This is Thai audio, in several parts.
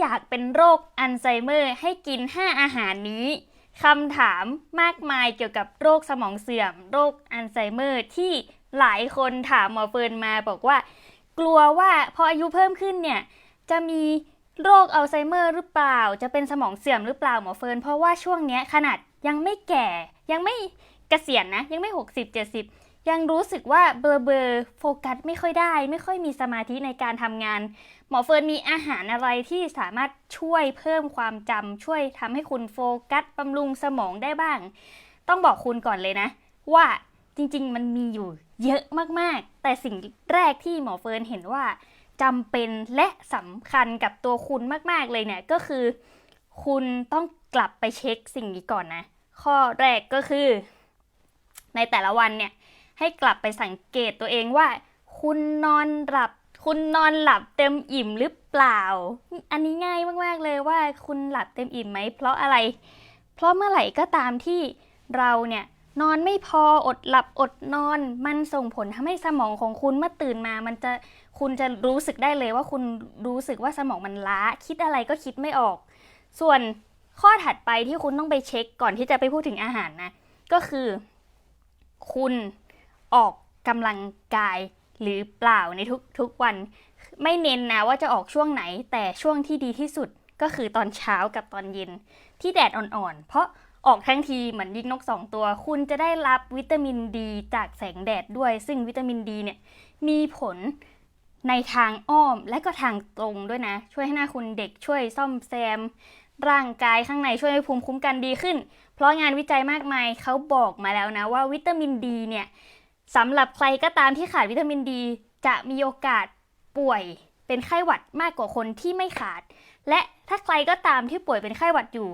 อยากเป็นโรคอัลไซเมอร์ให้กิน 5 อาหารนี้คำถามมากมายเกี่ยวกับโรคสมองเสื่อม โรคอัลไซเมอร์ที่หลายคนถามหมอเฟิร์นมาบอกว่า กลัวว่าพออายุเพิ่มขึ้นเนี่ยจะมีโรคอัลไซเมอร์หรือเปล่า จะเป็นสมองเสื่อมหรือเปล่าหมอเฟิร์นเพราะว่าช่วงเนี้ยขนาดยังไม่แก่ ยังไม่เกษียณนะ ยังไม่ 60 70 ยังรู้สึกว่าเบลอเบลอโฟกัสไม่ค่อยได้ ไม่ค่อยมีสมาธิในการทำงาน หมอเฟิร์นมีอาหารอะไรที่สามารถช่วยเพิ่มความจำช่วยทำให้คุณโฟกัสบำรุงสมองได้บ้าง ต้องบอกคุณก่อนเลยนะ ว่าจริงๆ มันมีอยู่เยอะมากๆ แต่สิ่งแรกที่หมอเฟิร์นเห็นว่าจำเป็นและสำคัญกับตัวคุณมากๆเลยเนี่ยก็คือ คุณต้องกลับไปเช็คสิ่งนี้ก่อนนะ ข้อแรกก็คือ ในแต่ละวันเนี่ยให้กลับไปสังเกตตัวเองว่า คุณนอนหลับ คุณนอนหลับเต็มอิ่มหรือเปล่า อันนี้ง่ายมากๆเลยว่าคุณหลับเต็มอิ่มไหม เพราะอะไร เพราะเมื่อไหร่ก็ตามที่เราเนี่ยนอนไม่พออดหลับอดนอน มันส่งผลทำให้สมองของคุณเมื่อตื่นมา มันจะคุณจะรู้สึกได้เลยว่าคุณรู้สึกว่าสมองมันล้า คิดอะไรก็คิดไม่ออก ส่วนข้อถัดไปที่คุณต้องไปเช็คก่อนที่จะไปพูดถึงอาหารนะ ก็คือ คุณออกกำลังกาย หรือเปล่าในทุกทุกวัน ไม่เน้นนะว่าจะออกช่วงไหน แต่ช่วงที่ดีที่สุดก็คือตอนเช้ากับตอนเย็น ที่แดดอ่อนๆ เพราะออกทั้งทีเหมือนยิงนกสองตัว คุณจะได้รับวิตามินดีจากแสงแดดด้วย ซึ่งวิตามินดีเนี่ยมีผลในทางอ้อมและก็ทางตรงด้วยนะ ช่วยให้หน้าคุณเด็กช่วยซ่อมแซม ร่างกายข้างในช่วยให้ภูมิคุ้มกันดีขึ้น เพราะงานวิจัยมากมายเขาบอกมาแล้วนะว่าวิตามินดีเนี่ย สำหรับใครก็ตามที่ขาดวิตามินดี จะมีโอกาสป่วยเป็นไข้หวัดมากกว่าคนที่ไม่ขาด และถ้าใครก็ตามที่ป่วยเป็นไข้หวัดอยู่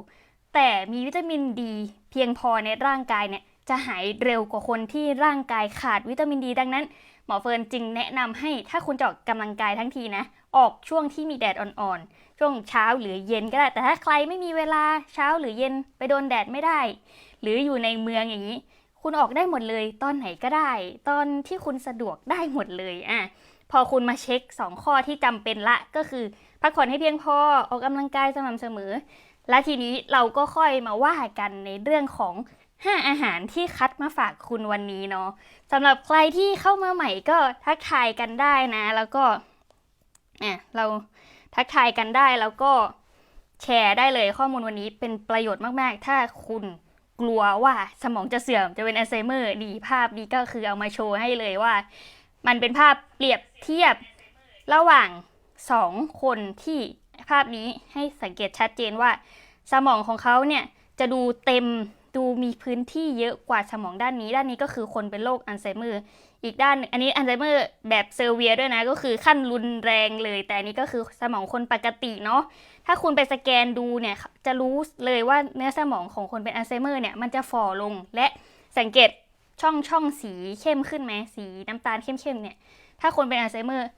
แต่มีวิตามินดี เพียงพอในร่างกายเนี่ยจะหายเร็วกว่าคนที่ร่างกายขาดวิตามินดี ดังนั้น หมอเฟิร์นจึงแนะนำให้ถ้าคุณจะออกกำลังกายทั้งทีนะ ออกช่วงที่มีแดดอ่อนๆ ช่วงเช้าหรือเย็นก็ได้ แต่ถ้าใครไม่มีเวลาเช้าหรือเย็นไปโดนแดดไม่ได้ หรืออยู่ในเมืองอย่างนี้ คุณออกได้หมดเลย ตอนไหนก็ได้ ตอนที่คุณสะดวกได้หมดเลยอะพอคุณมาเช็ค 2 ข้อที่จำเป็นละก็คือ พักผ่อนให้เพียงพอออกกำลังกายสม่ำเสมอ และทีนี้เราก็ค่อยมาว่ากันในเรื่องของ 5 อาหารที่คัดมาฝากคุณวันนี้เนาะสำหรับใครที่เข้ามาใหม่ก็ทักทายกันได้นะ แล้วก็อะเราทักทายกันได้แล้วก็แชร์ได้เลยข้อมูลวันนี้เป็นประโยชน์มาก ๆ ถ้าคุณ กลัวว่าสมองจะเสื่อมจะเป็นอัลไซเมอร์ดีภาพนี้ก็คือเอามาโชว์ให้เลยว่า มันเป็นภาพเปรียบเทียบระหว่างสองคนที่ภาพนี้ให้สังเกตชัดเจนว่า สมองของเขาเนี่ยจะดูเต็ม ดูมีพื้นที่เยอะกว่าสมองด้านนี้ ด้านนี้ก็คือคนเป็นโรคอัลไซเมอร์ อีกด้านอันนี้อัลไซเมอร์แบบเซอร์เวียด้วยนะ ก็คือขั้นรุนแรงเลย แต่อันนี้ก็คือสมองคนปกติเนาะ ถ้าคุณไปสแกนดูเนี่ยจะรู้เลยว่าเนื้อสมองของคนเป็นอัลไซเมอร์เนี่ยมันจะฝ่อลง และสังเกตช่องช่องสีเข้มขึ้นไหมสีน้ำตาลเข้มๆเนี่ย ถ้าคนเป็นอัลไซเมอร์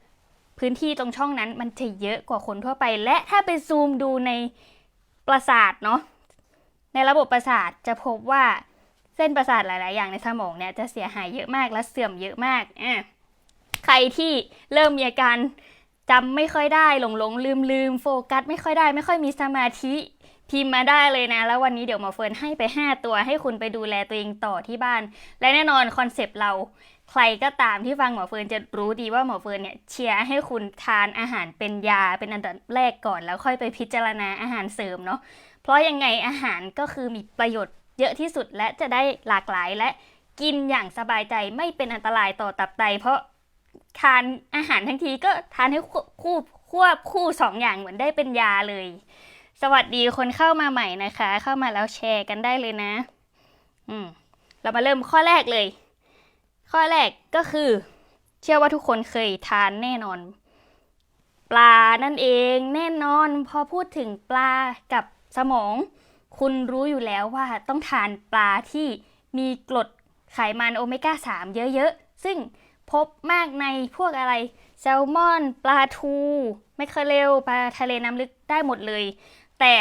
พื้นที่ตรงช่องนั้นมันจะเยอะกว่าคนทั่วไป และถ้าไปซูมดูในประสาทเนาะ ในระบบประสาทจะพบว่าเส้นประสาทหลาย ๆ อย่างในสมองเนี่ยจะเสียหายเยอะมากและเสื่อมเยอะมากอะใครที่เริ่มมีอาการจำไม่ค่อยได้หลงหลงลืมลืมโฟกัสไม่ค่อยได้ ไม่ค่อยมีสมาธิพิมพ์มาได้เลยนะ แล้ววันนี้เดี๋ยวหมอเฟิร์นให้ไป 5 ตัวให้คุณไปดูแลตัวเองต่อที่บ้าน และแน่นอนคอนเซปต์เราใครก็ตามที่ฟังหมอเฟิร์นจะรู้ดีว่าหมอเฟิร์นเนี่ยเชียร์ให้คุณทานอาหารเป็นยาเป็นอันดับแรกก่อน แล้วค่อยไปพิจารณาอาหารเสริมเนาะ ราะยังไงอาหารก็คือมีประโยชน์เยอะที่สุดและจะได้หลากหลายและกินอย่างสบายใจไม่เป็นอันตรายต่อตับไต เพราะทานอาหารทั้งทีก็ทานให้คู่คู่ควบคู่สองอย่างเหมือนได้เป็นยาเลย สวัสดีคนเข้ามาใหม่นะคะ เข้ามาแล้วแชร์กันได้เลยนะ อืม เรามาเริ่มข้อแรกเลย ข้อแรกก็คือ เชื่อว่าทุกคนเคยทานแน่นอน ปลานั่นเองแน่นอน พอพูดถึงปลากับ สมอง คุณรู้อยู่แล้วว่าต้องทานปลาที่มีกรดไขมันโอเมก้า 3 เยอะๆ ซึ่งพบมากในพวกอะไรแซลมอน ปลาทูแมคเคอเรลปลาทะเลน้ำลึกได้หมดเลย แต่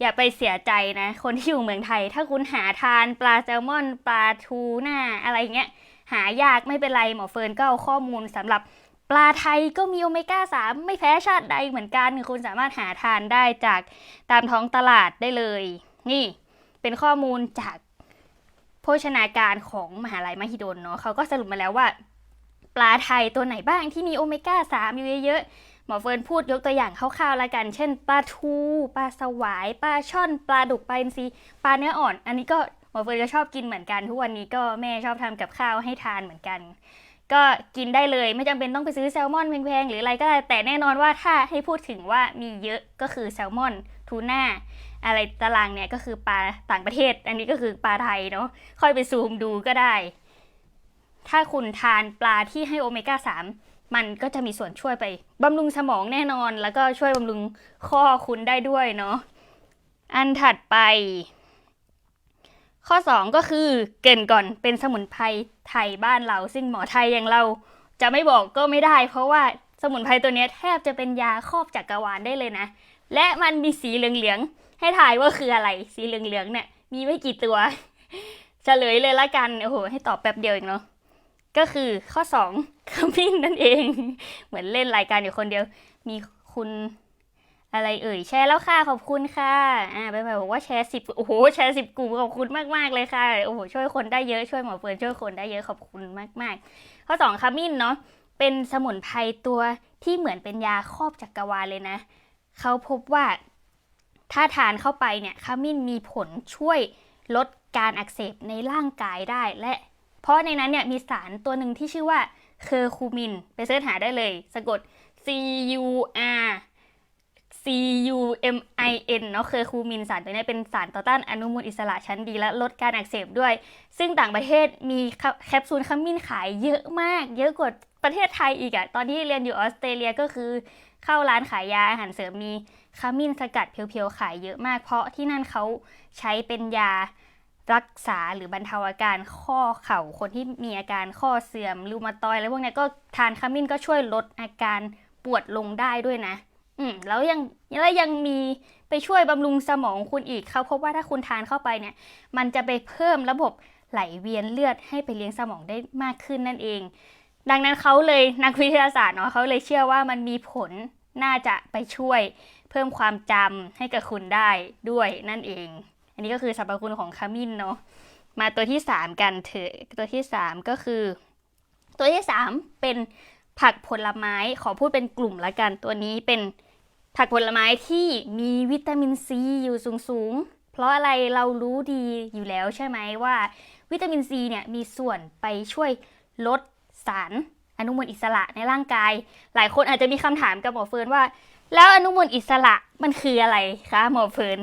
อย่าไปเสียใจนะ คนที่อยู่เมืองไทย ถ้าคุณหาทานปลาแซลมอน ปลาทูน่าอะไรเงี้ย หายากไม่เป็นไรหมอเฟิร์นก็เอาข้อมูลสำหรับ ปลาไทยก็มีโอเมก้า 3 ไม่แพ้ชาติใดเหมือนกัน คุณสามารถหาทานได้จากตามท้องตลาดได้เลย นี่เป็นข้อมูลจากโภชนาการของมหาลัยมหิดลเนาะเขาก็สรุปมาแล้วว่า ปลาไทยตัวไหนบ้างที่มีโอเมก้า 3 อยู่เยอะๆ หมอเฟิร์นพูดยกตัวอย่างคร่าวๆแล้วกัน เช่น ปลาทูปลาสวาย ปลาช่อน ปลาดุกปลาอินทรีปลาเนื้ออ่อน อันนี้ก็หมอเฟิร์นก็ชอบกินเหมือนกัน ทุกวันนี้ก็แม่ชอบทำกับข้าวให้ทานเหมือนกัน ก็กินได้เลยไม่จำเป็นต้องไปซื้อแซลมอนแพงๆหรืออะไรก็ได้แต่แน่นอนว่าถ้าให้พูดถึงว่ามีเยอะก็คือแซลมอนทูน่าอะไรตารางเนี่ยก็คือปลาต่างประเทศ อันนี้ก็คือปลาไทยเนาะค่อยไปซูมดูก็ได้ ถ้าคุณทานปลาที่ให้โอเมก้า3 มันก็จะมีส่วนช่วยไปบำรุงสมองแน่นอน แล้วก็ช่วยบำรุงข้อคุณได้ด้วยเนาะอันถัดไป ข้อ 2 ก็คือเกินก่อนเป็นสมุนไพรไทยบ้านเรา ซึ่งหมอไทยอย่างเราจะไม่บอกก็ไม่ได้ เพราะว่าสมุนไพรตัวนี้แทบจะเป็นยาครอบจักรวาลได้เลยนะ และมันมีสีเหลืองๆให้ถ่ายว่าคืออะไร สีเหลืองๆเนี่ยมีไม่กี่ตัวเฉลยเลยละกันโอ้โหให้ตอบแป๊บเดียวเองเนาะก็คือข้อ2ขมิ้นนั่นเอง เหมือนเล่นรายการอยู่คนเดียว มีคุณ อะไรเอ่ยแชร์แล้วค่ะขอบคุณค่ะอ่าไปไปบอกว่าแชร์สิบโอ้โหแชร์สิบกลุ่มขอบคุณมากๆเลยค่ะโอ้โหช่วยคนได้เยอะช่วยหมอเฟิร์นช่วยคนได้เยอะขอบคุณมากๆข้อ2ขมิ้นเนาะเป็นสมุนไพรตัวที่เหมือนเป็นยาครอบจักรวาลเลยนะเขาพบว่าถ้าทานเข้าไปเนี่ยขมิ้นมีผลช่วยลดการอักเสบในร่างกายได้และ เพราะในนั้นเนี่ยมีสารตัวหนึ่งที่ชื่อว่าเคอร์คูมิน ไปเสิร์ชหาได้เลย สะกด C U R C U M I N เนาะเคอร์คูมินสารตัวนี้เป็นสารต่อต้านอนุมูลอิสระชั้นดีและลดการอักเสบด้วย ซึ่งต่างประเทศมีแคปซูลขมิ้นขายเยอะมาก เยอะกว่าประเทศไทยอีกอะตอนที่เรียนอยู่ออสเตรเลียก็คือเข้าร้านขายยาอาหารเสริมมีขมิ้นสกัดเพียวๆ ขายเยอะมาก เพราะที่นั่นเขาใช้เป็นยารักษาหรือบรรเทาอาการข้อเข่าคนที่มีอาการข้อเสื่อมรูมาตอยอะไรพวกนี้ก็ทานขมิ้นก็ช่วยลดอาการปวดลงได้ด้วยนะ อืมแล้วยังแล้วยังมีไปช่วยบำรุงสมองคุณอีกเขาพบว่าถ้าคุณทานเข้าไปเนี่ย มันจะไปเพิ่มระบบไหลเวียนเลือดให้ไปเลี้ยงสมองได้มากขึ้นนั่นเอง ดังนั้นเขาเลยนักวิทยาศาสตร์เนาะเขาเลยเชื่อว่ามันมีผลน่าจะไปช่วยเพิ่มความจำให้กับคุณได้ด้วยนั่นเอง อันนี้ก็คือสรรพคุณของขมิ้นเนาะมาตัวที่ 3 กันเถอะตัวที่ 3 ก็คือ ตัวที่ 3 เป็น ผักผลไม้ขอพูดเป็นกลุ่มละกัน ตัวนี้เป็นผักผลไม้ที่มีวิตามินซีอยู่สูงๆ เพราะอะไรเรารู้ดีอยู่แล้วใช่ไหมว่า วิตามินซีเนี่ยมีส่วนไปช่วยลดสารอนุมูลอิสระในร่างกาย หลายคนอาจจะมีคำถามกับหมอเฟิร์นว่า แล้วอนุมูลอิสระมันคืออะไรคะหมอเฟิร์น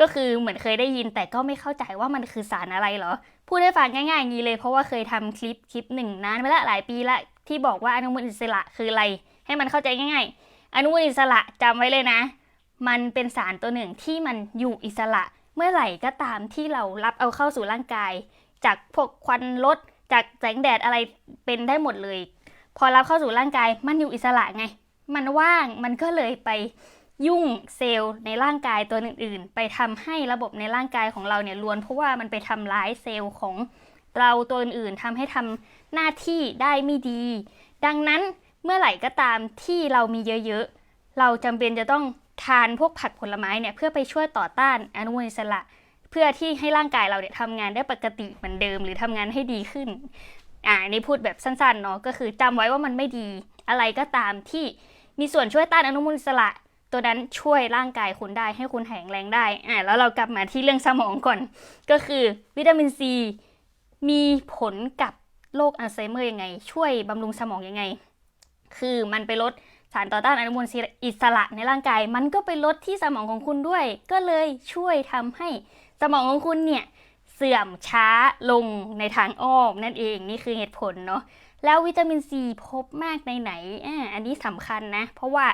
ก็คือเหมือนเคยได้ยินแต่ก็ไม่เข้าใจว่ามันคือสารอะไรเหรอพูดให้ฟังง่ายง่างนี้เลยเพราะว่าเคยทำคลิปคลิปหนึ่งนานไปละหลายปีละ ที่บอกว่าอนุมูลอิสระคืออะไร ให้มันเข้าใจง่าย ๆ อนุมูลอิสระจำไว้เลยนะ มันเป็นสารตัวหนึ่งที่มันอยู่อิสระ เมื่อไหร่ก็ตามที่เรารับเอาเข้าสู่ร่างกาย จากพวกควันรถจากแสงแดดอะไรเป็นได้หมดเลย พอรับเข้าสู่ร่างกายมันอยู่อิสระไง มันว่างมันก็เลยไปยุ่งเซลล์ในร่างกายตัวอื่น ๆ ไปทำให้ระบบในร่างกายของเราเนี่ยล้วนเพราะว่ามันไปทำร้ายเซลล์ของ เราตัวอื่นๆทำให้ทำหน้าที่ได้ไม่ดี ดังนั้นเมื่อไหร่ก็ตามที่เรามีเยอะๆ เราจำเป็นจะต้องทานพวกผักผลไม้เนี่ยเพื่อไปช่วยต่อต้านอนุมูลอิสระ เพื่อที่ให้ร่างกายเราเนี่ยทำงานได้ปกติเหมือนเดิม หรือทำงานให้ดีขึ้นอ่านี่พูดแบบสั้นๆเนาะก็คือจำไว้ว่ามันไม่ดี อะไรก็ตามที่มีส่วนช่วยต้านอนุมูลอิสระ ตัวนั้นช่วยร่างกายคุณได้ให้คุณแข็งแรงได้อ่าแล้วเรากลับมาที่เรื่องสมองก่อน ก็คือวิตามินซี มีผลกับโรคอัลไซเมอร์ยังไง ช่วยบำรุงสมองยังไง คือมันไปลดสารต่อต้านอนุมูลอิสระในร่างกาย มันก็ไปลดที่สมองของคุณด้วย ก็เลยช่วยทำให้สมองของคุณเนี่ยเสื่อมช้าลงในทางอ้อมนั่นเองนี่คือเหตุผลเนาะแล้ววิตามินซีพบมากในไหนอ่าอันนี้สำคัญนะ เพราะว่า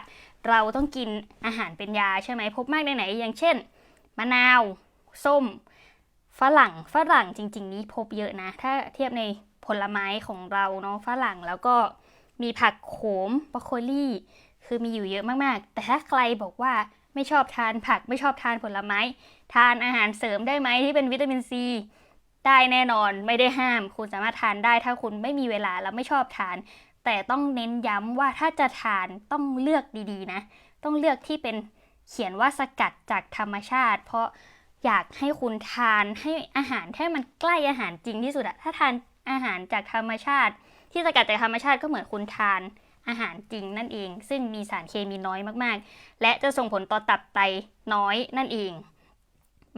เราต้องกินอาหารเป็นยาใช่ไหมพบมากในไหน อย่างเช่น มะนาว ส้ม ฝรั่งฝรั่งจริง ๆ นี้พบเยอะนะ ถ้าเทียบในผลไม้ของเราเนาะฝรั่งแล้วก็มีผักโขมบรอกโคลี่ คือมีอยู่เยอะมากๆ แต่ถ้าใครบอกว่าไม่ชอบทานผักไม่ชอบทานผลไม้ ทานอาหารเสริมได้ไหมที่เป็นวิตามินซีได้แน่นอนไม่ได้ห้าม คุณสามารถทานได้ถ้าคุณไม่มีเวลาแล้วไม่ชอบทาน แต่ต้องเน้นย้ำว่าถ้าจะทานต้องเลือกดีๆนะ ต้องเลือกที่เป็นเขียนว่าสกัดจากธรรมชาติ เพราะ อยากให้คุณทานให้อาหารให้มันใกล้อาหารจริงที่สุดอะถ้าทานอาหารจากธรรมชาติ ที่สกัดจากธรรมชาติก็เหมือนคุณทานอาหารจริงนั่นเอง ซึ่งมีสารเคมีน้อยมากๆ และจะส่งผลต่อตับไตน้อยนั่นเอง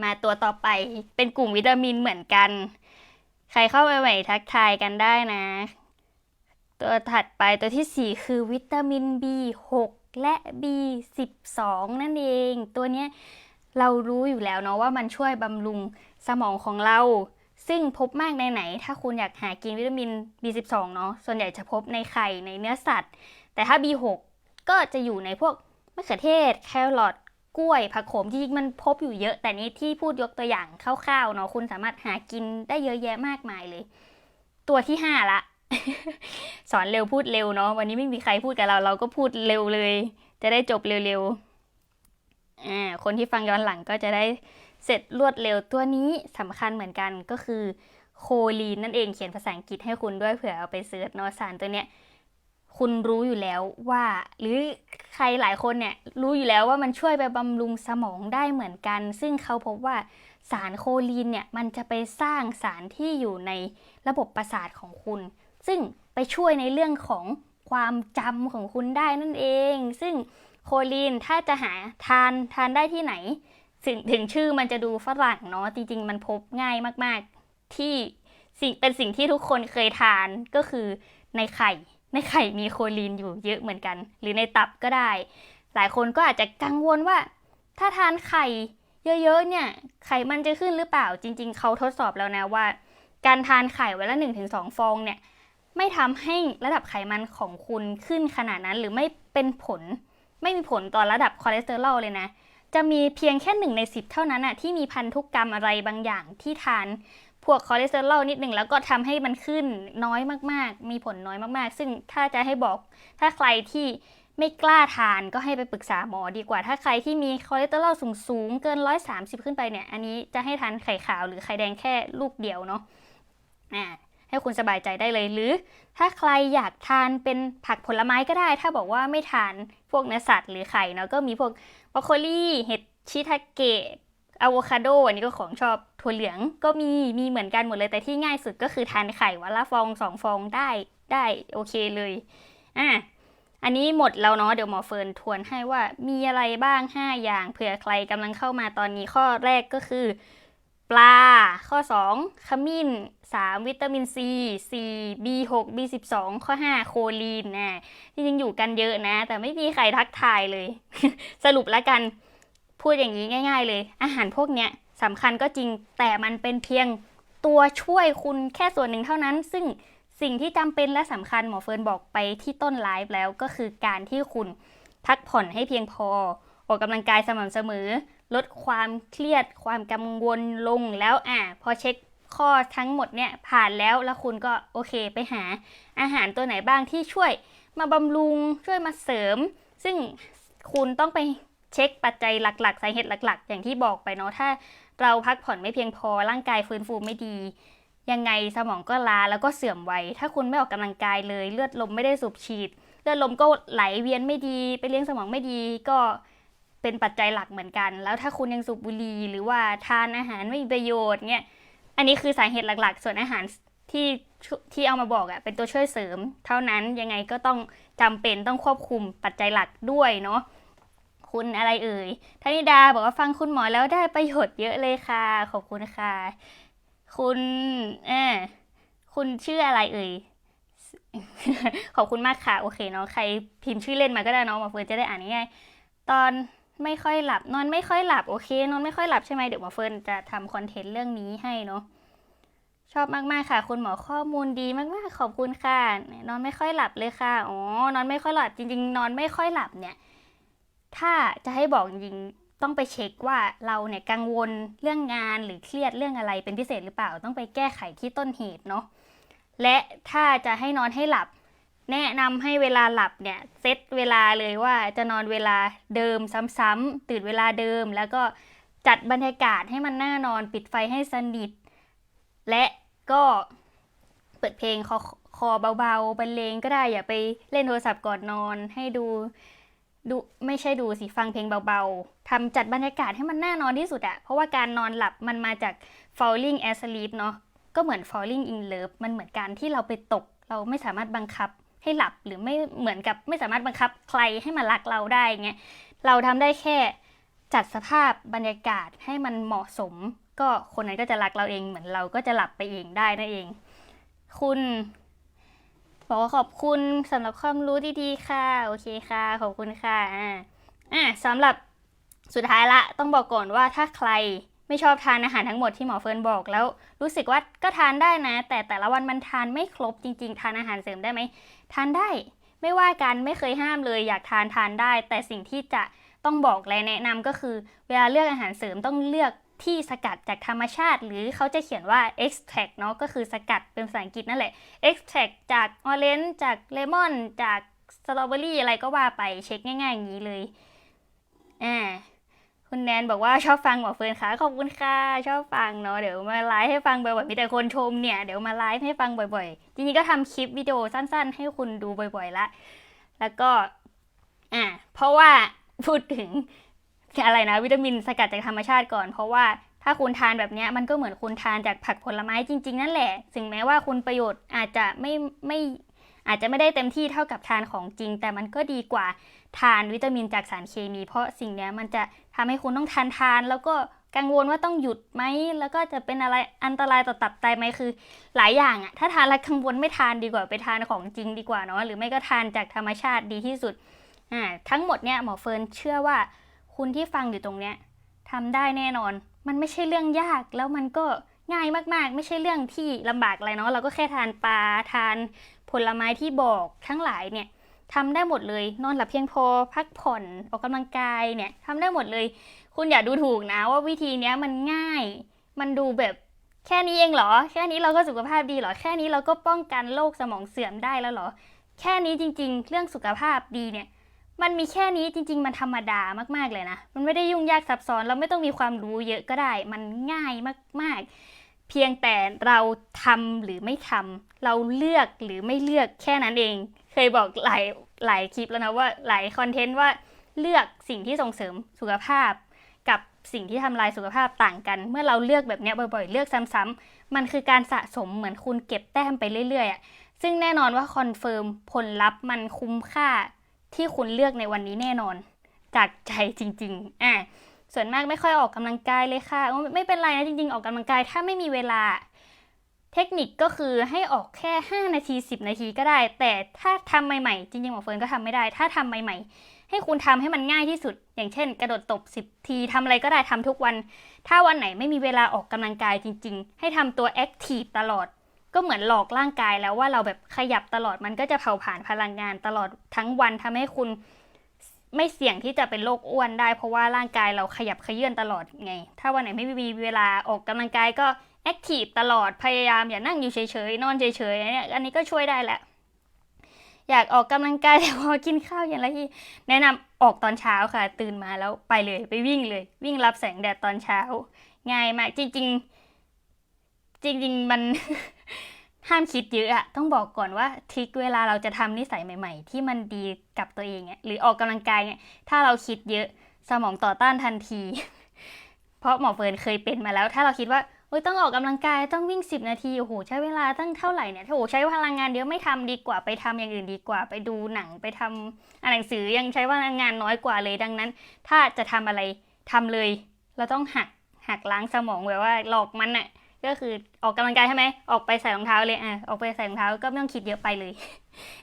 มาตัวต่อไปเป็นกลุ่มวิตามินเหมือนกัน ใครเข้าไปใหม่ทักทายกันได้นะ ตัวถัดไปตัวที่ 4 คือวิตามิน B6 และ B12 นั่นเอง ตัวเนี้ย เรารู้อยู่แล้วเนาะว่ามันช่วยบำรุงสมองของเรา ซึ่งพบมากในไหน ถ้าคุณอยากหากินวิตามิน B12 เนาะส่วนใหญ่จะพบในไข่ในเนื้อสัตว์ แต่ถ้า B6 ก็จะอยู่ในพวกมะเขือเทศ แครอทกล้วยผักโขมที่จริงมันพบอยู่เยอะ แต่นี้ที่พูดยกตัวอย่างคร่าวๆเนาะคุณสามารถหากินได้เยอะแยะมากมายเลย ตัวที่5ละ สอนเร็วพูดเร็วเนาะวันนี้ไม่มีใครพูดกับเราเราก็พูดเร็วเลย จะได้จบเร็วๆ อ่าคนที่ฟังย้อนหลังก็จะได้เสร็จรวดเร็วตัวนี้สำคัญเหมือนกันก็คือโคลีนนั่นเองเขียนภาษาอังกฤษให้คุณด้วยเผื่อเอาไปเสิร์ชนาะสารตัวเนี้ยคุณรู้อยู่แล้วว่า หรือใครหลายคนเนี่ยรู้อยู่แล้วว่ามันช่วยไปบำรุงสมองได้เหมือนกัน ซึ่งเขาพบว่าสารโคลีนเนี่ยมันจะไปสร้างสารที่อยู่ในระบบประสาทของคุณ ซึ่งไปช่วยในเรื่องของความจำของคุณได้นั่นเอง ซึ่ง โคลีนถ้าจะหาทานทานได้ที่ไหนถึงถึงชื่อมันจะดูฝรั่งเนาะจริง ๆ มันพบง่ายมากๆ ที่สิ่งเป็นสิ่งที่ทุกคนเคยทานก็คือในไข่ ในไข่มีโคลีนอยู่เยอะเหมือนกัน หรือในตับก็ได้ หลายคนก็อาจจะกังวลว่า ถ้าทานไข่เยอะๆเนี่ย ไขมันจะขึ้นหรือเปล่าจริง ๆ เขาทดสอบแล้วนะว่า การทานไข่วันละ 1-2 ฟองเนี่ย ไม่ทำให้ระดับไขมันของคุณขึ้นขนาดนั้นหรือไม่เป็นผล ไม่มีผลต่อระดับคอเลสเตอรอลเลยนะ จะมีเพียงแค่หนึ่งในสิบเท่านั้นอะที่มีพันธุกรรมอะไรบางอย่างที่ทานพวกคอเลสเตอรอลนิดหนึ่งแล้วก็ทำให้มันขึ้นน้อยมากๆ มีผลน้อยมากๆ ซึ่งถ้าจะให้บอก ถ้าใครที่ไม่กล้าทานก็ให้ไปปรึกษาหมอดีกว่า ถ้าใครที่มีคอเลสเตอรอลสูงๆ เกิน 130 ขึ้นไปเนี่ย อันนี้จะให้ทานไข่ขาวหรือไข่แดงแค่ลูกเดียวเนาะ อ่า ให้คุณสบายใจได้เลย หรือ ถ้าใครอยากทานเป็นผักผลไม้ก็ได้ ถ้าบอกว่าไม่ทานพวกเนื้อสัตว์หรือไข่เนาะก็มีพวกบรอกโคลีเห็ดชิทาเกะอะโวคาโดอันนี้ก็ของชอบถั่วเหลืองก็มีมีเหมือนกันหมดเลยแต่ที่ง่ายสุดก็คือทานไข่วันละฟองสองฟองได้ได้โอเคเลยอะอันนี้หมดแล้วเนาะเดี๋ยวหมอเฟิร์นทวนให้ว่ามีอะไรบ้าง 5 อย่างเผื่อใครกำลังเข้ามาตอนนี้ข้อแรกก็คือ ปลา ข้อ 2 ขมิ้น 3 วิตามิน C 4 B6 B12 ข้อ 5 โคลีนนะจริงๆอยู่กันเยอะนะ แต่ไม่มีใครทักทายเลย สรุปแล้วกันพูดอย่างนี้ง่าย ๆ เลย อาหารพวกเนี้ยสำคัญก็จริงแต่มันเป็นเพียงตัวช่วยคุณแค่ส่วนหนึ่งเท่านั้น ซึ่งสิ่งที่จำเป็นและสำคัญหมอเฟิร์นบอกไปที่ต้นไลฟ์แล้วก็คือการที่คุณพักผ่อนให้เพียงพอ ออกกำลังกายสม่ำเสมอ ลดความเครียดความกังวลลงแล้วอะพอเช็คข้อทั้งหมดเนี่ยผ่านแล้วแล้วคุณก็โอเคไปหาอาหารตัวไหนบ้างที่ช่วยมาบำรุงช่วยมาเสริม ซึ่งคุณต้องไปเช็คปัจจัยหลักๆ สาเหตุหลัก ๆ อย่างที่บอกไปเนาะถ้าเราพักผ่อนไม่เพียงพอร่างกายฟื้นฟูไม่ดี ยังไงสมองก็ล้าแล้วก็เสื่อมไวถ้าคุณไม่ออกกำลังกายเลย เลือดลมไม่ได้สูบฉีด เลือดลมก็ไหลเวียนไม่ดี ไปเลี้ยงสมองไม่ดีก็ เป็นปัจจัยหลักเหมือนกัน แล้วถ้าคุณยังสูบบุหรี่หรือว่าทานอาหารไม่มีประโยชน์เนี่ยอันนี้คือสาเหตุหลักๆ ส่วนอาหารที่ที่เอามาบอกอะเป็นตัวช่วยเสริม เท่านั้นยังไงก็ต้องจำเป็นต้องควบคุมปัจจัยหลักด้วยเนาะคุณอะไรเอ่ยธนิดาบอกว่าฟังคุณหมอแล้วได้ประโยชน์เยอะเลยค่ะ ขอบคุณค่ะ คุณเออคุณชื่ออะไรเอ่ยขอบคุณมากค่ะ โอเคเนาะใครพิมพ์ชื่อเล่นมาก็ได้เนาะหมาเฟิร์นจะได้อ่านง่ายตอน ไม่ค่อยหลับ นอนไม่ค่อยหลับ โอเคนอนไม่ค่อยหลับใช่ไหมเดี๋ยวหมอเฟิร์นจะทำคอนเทนต์เรื่องนี้ให้เนาะชอบมากๆค่ะ คุณหมอข้อมูลดีมากๆขอบคุณค่ะนอนไม่ค่อยหลับเลยค่ะอ๋อนอนไม่ค่อยหลับจริง ๆ นอนไม่ค่อยหลับเนี่ย ถ้าจะให้บอกจริงต้องไปเช็คว่าเราเนี่ยกังวลเรื่องงานหรือเครียดเรื่องอะไรเป็นพิเศษหรือเปล่า ต้องไปแก้ไขที่ต้นเหตุเนาะและถ้าจะให้นอนให้หลับ แนะนำให้เวลาหลับเนี่ยเซตเวลาเลยว่าจะนอนเวลาเดิมซ้ำๆตื่นเวลาเดิม แล้วก็จัดบรรยากาศให้มันน่านอนปิดไฟให้สนิท และก็เปิดเพลงคคอเบาๆบรรเลงก็ได้อย่าไปเล่นโทรศัพท์ก่อนนอนให้ดูดูไม่ใช่ดูสิฟังเพลงเบาๆทำจัดบรรยากาศให้มันน่านอนที่สุดอะเพราะว่าการนอนหลับมันมาจาก falling asleep เนาะก็เหมือน falling in love มันเหมือนการที่เราไปตก เราไม่สามารถบังคับ ให้หลับหรือไม่เหมือนกับไม่สามารถบังคับใครให้มารักเราได้เงี้ยเราทำได้แค่จัดสภาพบรรยากาศให้มันเหมาะสม ก็คนนั้นก็จะรักเราเองเหมือนเราก็จะหลับไปเองได้นั่นเอง คุณบอกว่าขอบคุณสำหรับความรู้ดีๆค่ะ โอเคค่ะ ขอบคุณค่ะอ่าอะสำหรับสุดท้ายละ ต้องบอกก่อนว่าถ้าใคร ไม่ชอบทานอาหารทั้งหมดที่หมอเฟิร์นบอกแล้ว รู้สึกว่าก็ทานได้นะ แต่แต่ละวันมันทานไม่ครบจริง ๆ ทานอาหารเสริมได้ไหมทานได้ ไม่ว่ากันไม่เคยห้ามเลย อยากทานทานได้ แต่สิ่งที่จะต้องบอกและแนะนำก็คือ เวลาเลือกอาหารเสริมต้องเลือกที่สกัดจากธรรมชาติ หรือเขาจะเขียนว่า extract เนาะก็คือสกัดเป็นภาษาอังกฤษนั่นแหละ extract จากออเรนจ์จากเลมอนจากสตรอเบอรี่อะไรก็ว่าไปเช็คง่ายๆอย่างนี้เลยอ่า คุณแนนบอกว่าชอบฟังหมอเฟิร์นค่ะขอบคุณค่ะชอบฟังเนาะเดี๋ยวมาไลฟ์ให้ฟังบ่อยๆมีแต่คนชมเนี่ยเดี๋ยวมาไลฟ์ให้ฟังบ่อยๆจริงๆก็ทำคลิปวิดีโอสั้น ๆ ให้คุณดูบ่อยๆละแล้วก็อ่าเพราะว่าพูดถึงอะไรนะ วิตามินสกัดจากธรรมชาติก่อน เพราะว่าถ้าคุณทานแบบเนี้ยมันก็เหมือนคุณทานจากผักผลไม้จริง ๆ นั่นแหละถึงแม้ว่าคุณประโยชน์อาจจะไม่ไม่อาจจะไม่ได้เต็มที่เท่ากับทานของจริง แต่มันก็ดีกว่า ทานวิตามินจากสารเคมี เพราะสิ่งนี้มันจะทำให้คุณต้องทานทาน แล้วก็กังวลว่าต้องหยุดไหมแล้วก็จะเป็นอะไรอันตรายต่อตับไตไหมคือ หลายอย่างอะถ้าทานแล้วกังวลไม่ทานดีกว่าไปทานของจริงดีกว่าเนาะหรือไม่ก็ทานจากธรรมชาติดีที่สุดอ่าทั้งหมดเนี่ยหมอเฟิร์นเชื่อว่าคุณที่ฟังอยู่ตรงเนี้ยทำได้แน่นอน มันไม่ใช่เรื่องยากแล้วมันก็ง่ายมากๆ ไม่ใช่เรื่องที่ลำบากอะไรเนาะเราก็แค่ทานปลาทานผลไม้ที่บอกทั้งหลายเนี่ย ทำได้หมดเลย นอนหลับเพียงพอ พักผ่อน ออกกำลังกายเนี่ยทำได้หมดเลย คุณอย่าดูถูกนะว่าวิธีเนี้ยมันง่าย มันดูแบบแค่นี้เองเหรอ แค่นี้เราก็สุขภาพดีเหรอ แค่นี้เราก็ป้องกันโรคสมองเสื่อมได้แล้วเหรอ แค่นี้จริง ๆ เรื่องสุขภาพดีเนี่ย มันมีแค่นี้จริง ๆ มันธรรมดามากๆเลยนะ มันไม่ได้ยุ่งยากซับซ้อน เราไม่ต้องมีความรู้เยอะก็ได้ มันง่ายมาก ๆ เพียงแต่เราทำหรือไม่ทำเราเลือกหรือไม่เลือกแค่นั้นเอง เคยบอกหลาย หลายคลิปแล้วนะว่าหลายคอนเทนต์ว่าเลือกสิ่งที่ส่งเสริมสุขภาพ กับสิ่งที่ทำลายสุขภาพต่างกัน เมื่อเราเลือกแบบนี้บ่อยๆ เลือกซ้ำๆมันคือการสะสมเหมือนคุณเก็บแต้มไปเรื่อยๆอะซึ่งแน่นอนว่าคอนเฟิร์มผลลัพธ์มันคุ้มค่าที่คุณเลือกในวันนี้แน่นอน จากใจจริงๆอะส่วนมากไม่ค่อยออกกำลังกายเลยค่ะไม่เป็นไรนะจริงๆ ออกกำลังกายถ้าไม่มีเวลา เทคนิคก็คือให้ออกแค่ 5 นาที 10 นาทีก็ได้ แต่ถ้าทำใหม่ๆ จริงๆหมอเฟิร์นก็ทำไม่ได้ ถ้าทำใหม่ ๆ ให้คุณทำให้มันง่ายที่สุด อย่างเช่น กระโดดตบ 10 ทีทำอะไรก็ได้ทำทุกวัน ถ้าวันไหนไม่มีเวลาออกกำลังกายจริง ๆ ให้ทำตัวแอคทีฟตลอด ก็เหมือนหลอกร่างกายแล้วว่าเราแบบขยับตลอดมันก็จะเผาผลาญพลังงานตลอดทั้งวันทำให้คุณไม่เสี่ยงที่จะเป็นโรคอ้วนได้ เพราะว่าร่างกายเราขยับเขยื่อนตลอดไง ถ้าวันไหนไม่มีเวลาออกกำลังกายก็ แอคทีฟตลอดพยายามอย่านั่งอยู่เฉยๆ นอนเฉยๆเนี่ยอันนี้ก็ช่วยได้แหละ อยากออกกำลังกายแต่พอกินข้าวอย่างไรที่แนะนำออกตอนเช้าค่ะ ตื่นมาแล้วไปเลยไปวิ่งเลย วิ่งรับแสงแดดตอนเช้า ง่ายมากจริง ๆ จริง ๆ มันห้ามคิดเยอะอะต้องบอกก่อนว่าทริคเวลาเราจะทำนิสัยใหม่ ๆ ที่มันดีกับตัวเองเนี่ยหรือออกกำลังกายเนี่ยถ้าเราคิดเยอะสมองต่อต้านทันที เพราะหมอเฟิร์นเคยเป็นมาแล้ว ถ้าเราคิดว่า โอ้ยต้องออกกำลังกายต้องวิ่ง 10 นาทีโอ้โหใช้เวลาตั้งเท่าไหร่เนี่ยโอ้โหใช้พลังงานเยอะไม่ทำดีกว่าไปทำอย่างอื่นดีกว่า ไปดูหนังไปทำอ่านหนังสือยังใช้พลังงานน้อยกว่าเลยดังนั้น ถ้าจะทำอะไรทำเลย เราต้องหักหักล้างสมองแบบว่าหลอกมันอะก็คือออกกำลังกายใช่ไหมออกไปใส่รองเท้าเลยอะออกไปใส่รองเท้าก็ไม่ต้องคิดเยอะไปเลย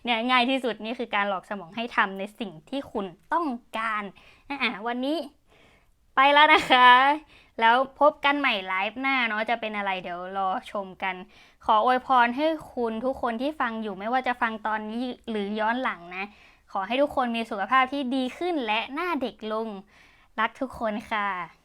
เนี่ยง่ายที่สุดนี่คือการหลอกสมองให้ทำในสิ่งที่คุณต้องการอะวันนี้ไปแล้วนะคะ แล้วพบกันใหม่ไลฟ์หน้าเนาะจะเป็นอะไรเดี๋ยวรอชมกัน ขออวยพรให้คุณทุกคนที่ฟังอยู่ไม่ว่าจะฟังตอนนี้หรือย้อนหลังนะ ขอให้ทุกคนมีสุขภาพที่ดีขึ้นและหน้าเด็กลง รักทุกคนค่ะ